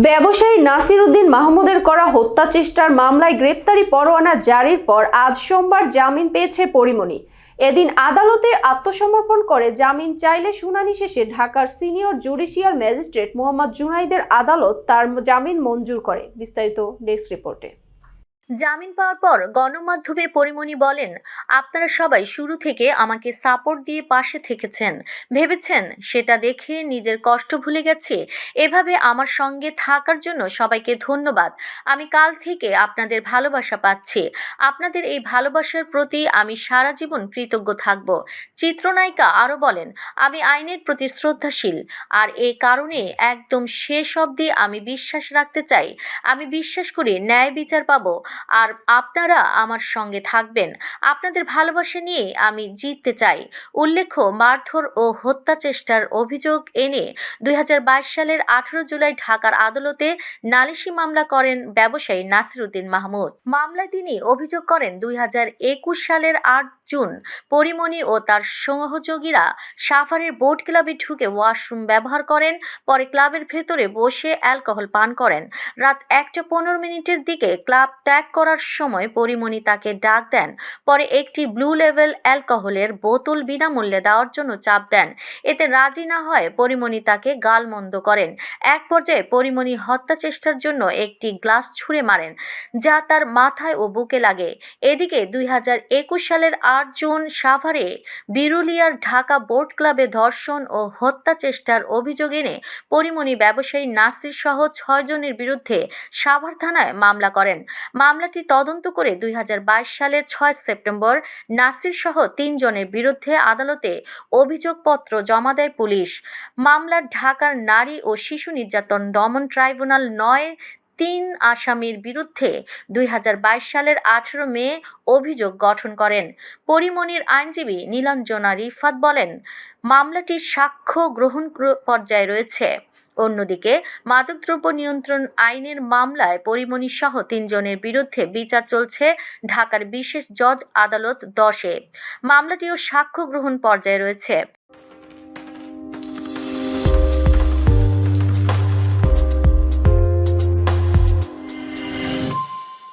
ব্যবসায়ী নাসির উদ্দিন মাহমুদের করা হত্যা চেষ্টার মামলায় গ্রেপ্তারি পরোয়ানা জারির পর আজ সোমবার জামিন পেয়েছে পরিমণি। এদিন আদালতে আত্মসমর্পণ করে জামিন চাইলে শুনানি শেষে ঢাকার সিনিয়র জুডিশিয়াল ম্যাজিস্ট্রেট মোহাম্মদ জুনাইদের আদালত তার জামিন মঞ্জুর করে। বিস্তারিত ডেস্ক রিপোর্টে। জামিন পাওয়ার পর গণমাধ্যমে পরিমণি বলেন, আপনারা সবাই শুরু থেকে আমাকে সাপোর্ট দিয়ে পাশে থেকেছেন। ভেবেছেন সেটা দেখে নিজের কষ্ট ভুলে গেছে? এভাবে আমার সঙ্গে থাকার জন্য সবাইকে ধন্যবাদ। আমি কাল থেকে আপনাদের ভালোবাসা পাচ্ছি। আপনাদের এই ভালোবাসার প্রতি আমি সারা জীবন কৃতজ্ঞ থাকব। চিত্রনায়িকা আরও বলেন, আমি আইনের প্রতি শ্রদ্ধাশীল। আর এ কারণে একদম শেষ অবধি আমি বিশ্বাস রাখতে চাই। আমি বিশ্বাস করি ন্যায় বিচার পাবো। আর আপনারা আমার সঙ্গে থাকবেন। আপনাদের ভালোবাসা নিয়ে আমি জিততে চাই। উল্লেখ্য, মারধর ও হত্যা চেষ্টার অভিযোগ এনে দুই হাজার বাইশ সালের আঠারো জুলাই ঢাকার আদালতে নালিশি মামলা করেন ব্যবসায়ী নাসিরুদ্দিন মাহমুদ। মামলায় তিনি অভিযোগ করেন, দুই হাজার একুশ সালের আট জুন পরিমণি ও তার সহযোগীরা সাফারের বোট ক্লাবে ঢুকে ওয়াশরুম ব্যবহার করেন, পরে ক্লাবের ভেতরে বসে অ্যালকোহল পান করেন। রাত একটা পনেরো মিনিটের দিকে ক্লাব ত্যাগ করার সময় পরিমণি তাকে ডাক দেন, পরে একটি ব্লু লেভেল অ্যালকোহলের বোতল বিনামূল্যে দেওয়ার জন্য চাপ দেন। এতে রাজি না হয় পরিমণি তাকে গালমন্দ করেন। এক পর্যায়ে পরিমণি হত্যা চেষ্টার জন্য একটি গ্লাস ছুঁড়ে মারেন, যা তার মাথায় ও বুকে লাগে। এদিকে দুই হাজার একুশ সালের আট জুন সাভারে বিরুলিয়ার ঢাকা বোট ক্লাবে ধর্ষণ ও হত্যা চেষ্টার অভিযোগ এনে পরিমণি ব্যবসায়ী নাসির সহ ছয়জনের বিরুদ্ধে সাভার থানায় মামলা করেন। মামলাটি তদন্ত করে দুই হাজার বাইশ সালের ছয় সেপ্টেম্বর নাসির সহ তিনজনের বিরুদ্ধে আদালতে অভিযোগপত্র জমা দেয় পুলিশ। মামলার ঢাকার নারী ও শিশু নির্যাতন দমন ট্রাইব্যুনাল নয়, তিন আসামির বিরুদ্ধে দুই হাজার বাইশ সালের আঠেরো মে অভিযোগ গঠন করেন। পরিমণির আইনজীবী নীলাঞ্জনা রিফাত বলেন মামলাটি সাক্ষ্য গ্রহণ পর্যায়ে রয়েছে। অন্যদিকে, মাদকদ্রব্য নিয়ন্ত্রণ আইনের মামলায় পরিমণি সহ তিনজনের বিরুদ্ধে বিচার চলছে ঢাকার বিশেষ জজ আদালত দশে। মামলাটিও সাক্ষ্য গ্রহণ পর্যায়ে রয়েছে।